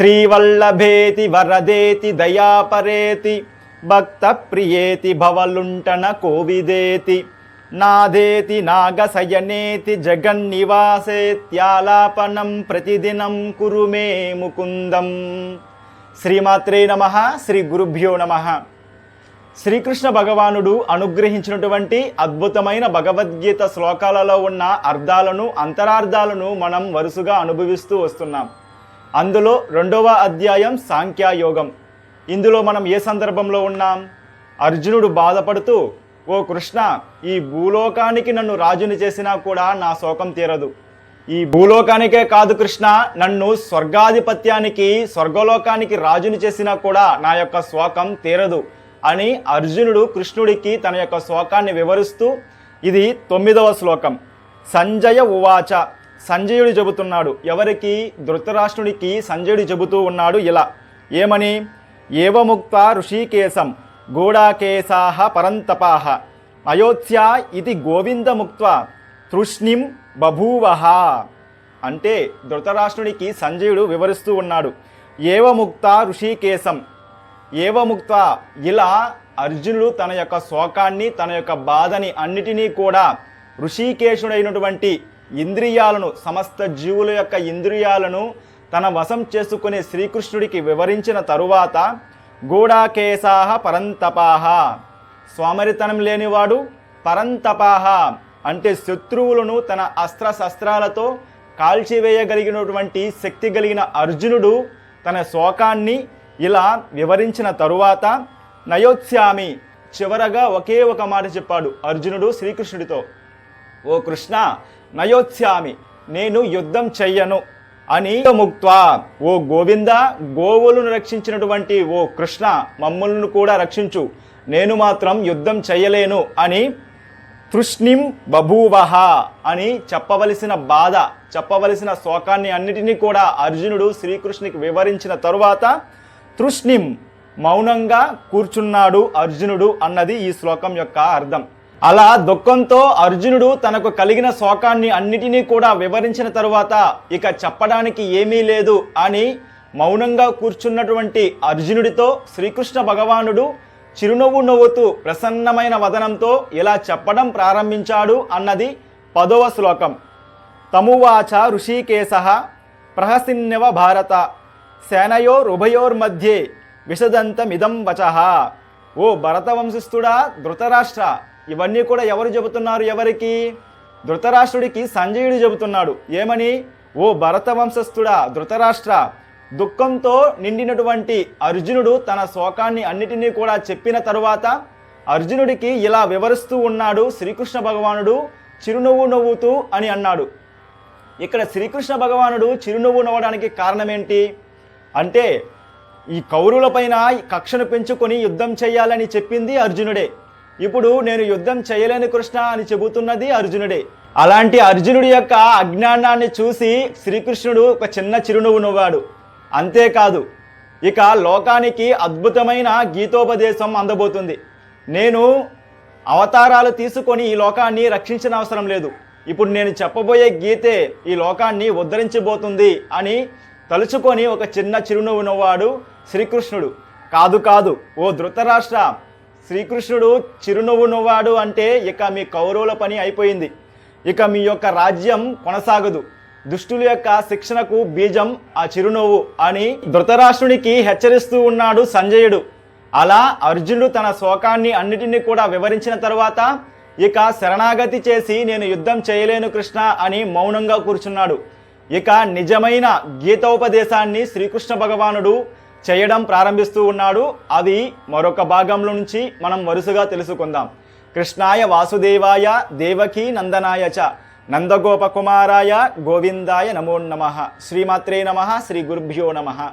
శ్రీవల్లభేతి వరదేతి దయాపరేతి భక్త ప్రియేతి భవలుంటన కోవిదేతి నాదేతి నాగశయనేతి జగన్నివాసేత్యాలాపనం ప్రతిదినం కురు మే ముకుందం. శ్రీమాత్రే నమ శ్రీ గురుభ్యో నమ. శ్రీకృష్ణ భగవానుడు అనుగ్రహించినటువంటి అద్భుతమైన భగవద్గీత శ్లోకాలలో ఉన్న అర్థాలను అంతరార్థాలను మనం వరుసగా అనుభవిస్తూ వస్తున్నాం. అందులో రెండవ అధ్యాయం సాంఖ్యాయోగం. ఇందులో మనం ఏ సందర్భంలో ఉన్నాం? అర్జునుడు బాధపడుతూ ఓ కృష్ణ ఈ భూలోకానికి నన్ను రాజుని చేసినా కూడా నా శోకం తీరదు. ఈ భూలోకానికే కాదు కృష్ణ నన్ను స్వర్గాధిపత్యానికి స్వర్గలోకానికి రాజుని చేసినా కూడా నా యొక్క శోకం తీరదు అని అర్జునుడు కృష్ణుడికి తన యొక్క శోకాన్ని వివరిస్తూ ఇది తొమ్మిదవ శ్లోకం. సంజయ ఉవాచ. సంజయుడు చెబుతున్నాడు. ఎవరికి? ధృతరాష్ట్రుడికి సంజయుడు చెబుతూ ఉన్నాడు ఇలా. ఏమని? ఏవముక్త ఋషికేశం గూఢాకేశాహ పరంతపాహ అయోధ్య ఇది గోవిందముక్త తృష్ణిం బభూవహ అంటే ధృతరాష్ట్రుడికి సంజయుడు వివరిస్తూ ఉన్నాడు. ఏవముక్త ఋషికేశం? ఏవముక్త? ఇలా అర్జునుడు తన యొక్క శోకాన్ని తన యొక్క బాధని అన్నిటినీ కూడా ఋషికేశుడైనటువంటి ఇంద్రియాలను సమస్త జీవుల యొక్క ఇంద్రియాలను తన వశం చేసుకునే శ్రీకృష్ణుడికి వివరించిన తరువాత గూఢాకేశాహ పరంతపాహ. స్వామరితనం లేనివాడు పరంతపాహ అంటే శత్రువులను తన అస్త్ర శస్త్రాలతో కాల్చివేయగలిగినటువంటి శక్తి కలిగిన అర్జునుడు తన శోకాన్ని ఇలా వివరించిన తరువాత నయోత్స్యామి చివరగా ఒకే ఒక మాట చెప్పాడు అర్జునుడు శ్రీకృష్ణుడితో. ఓ కృష్ణ నయోత్స్యామి నేను యుద్ధం చెయ్యను అని ముక్త్వా. ఓ గోవింద గోవులను రక్షించినటువంటి ఓ కృష్ణ మమ్మల్ని కూడా రక్షించు. నేను మాత్రం యుద్ధం చెయ్యలేను అని తృష్ణిం బభూవహ అని చెప్పవలసిన బాధ చెప్పవలసిన శోకాన్ని అన్నిటినీ కూడా అర్జునుడు శ్రీకృష్ణునికి వివరించిన తరువాత తృష్ణిం మౌనంగా కూర్చున్నాడు అర్జునుడు అన్నది ఈ శ్లోకం యొక్క అర్థం. అలా దుఃఖంతో అర్జునుడు తనకు కలిగిన శోకాన్ని అన్నిటినీ కూడా వివరించిన తరువాత ఇక చెప్పడానికి ఏమీ లేదు అని మౌనంగా కూర్చున్నటువంటి అర్జునుడితో శ్రీకృష్ణ భగవానుడు చిరునవ్వు నవ్వుతూ ప్రసన్నమైన వదనంతో ఇలా చెప్పడం ప్రారంభించాడు అన్నది పదవ శ్లోకం. తమువాచ ఋషికేశ ప్రహసిన్యవ భారత సేనయోరుభయోర్మధ్యే విషదంతమిదం వచ. ఓ భరత వంశస్థుడా ధృతరాష్ట్ర ఇవన్నీ కూడా ఎవరు చెబుతున్నారు ఎవరికి? ధృతరాష్ట్రుడికి సంజయుడు చెబుతున్నాడు. ఏమని? ఓ భరత వంశస్థుడా ధృతరాష్ట్ర దుఃఖంతో నిండినటువంటి అర్జునుడు తన శోకాన్ని అన్నిటినీ కూడా చెప్పిన తరువాత అర్జునుడికి ఇలా వివరిస్తూ ఉన్నాడు శ్రీకృష్ణ భగవానుడు చిరునవ్వు నవ్వుతూ అని అన్నాడు. ఇక్కడ శ్రీకృష్ణ భగవానుడు చిరునవ్వు నవ్వడానికి కారణం అంటే ఈ కౌరులపైన ఈ కక్షను పెంచుకొని యుద్ధం చేయాలని చెప్పింది అర్జునుడే. ఇప్పుడు నేను యుద్ధం చేయలేని కృష్ణ అని చెబుతున్నది అర్జునుడే. అలాంటి అర్జునుడి యొక్క అజ్ఞానాన్ని చూసి శ్రీకృష్ణుడు ఒక చిన్న చిరునవ్వు నవ్వాడు. అంతేకాదు ఇక లోకానికి అద్భుతమైన గీతోపదేశం అందబోతుంది. నేను అవతారాలు తీసుకొని ఈ లోకాన్ని రక్షించిన అవసరం లేదు. ఇప్పుడు నేను చెప్పబోయే గీతే ఈ లోకాన్ని ఉద్ధరించబోతుంది అని తలుచుకొని ఒక చిన్న చిరునవ్వు నవ్వాడు శ్రీకృష్ణుడు. కాదు కాదు ఓ ధృతరాష్ట్ర శ్రీకృష్ణుడు చిరునవ్వు నవ్వాడు అంటే ఇక మీ కౌరవుల పని అయిపోయింది. ఇక మీ యొక్క రాజ్యం కొనసాగదు. దుష్టుల యొక్క శిక్షణకు బీజం ఆ చిరునవ్వు అని ధృతరాష్ట్రునికి హెచ్చరిస్తూ ఉన్నాడు సంజయుడు. అలా అర్జునుడు తన శోకాన్ని అన్నిటినీ కూడా వివరించిన తర్వాత ఇక శరణాగతి చేసి నేను యుద్ధం చేయలేను కృష్ణ అని మౌనంగా కూర్చున్నాడు. ఇక నిజమైన గీతోపదేశాన్ని శ్రీకృష్ణ భగవానుడు చేయడం ప్రారంభిస్తూ ఉన్నాడు. అది మరొక భాగంలో నుంచి మనం వరుసగా తెలుసుకుందాం. కృష్ణాయ వాసుదేవాయ దేవకీ నందనాయ చ. నందగోపకుమారాయ గోవిందాయ నమో నమ. శ్రీమాత్రే నమ. శ్రీ గురుభ్యో నమ.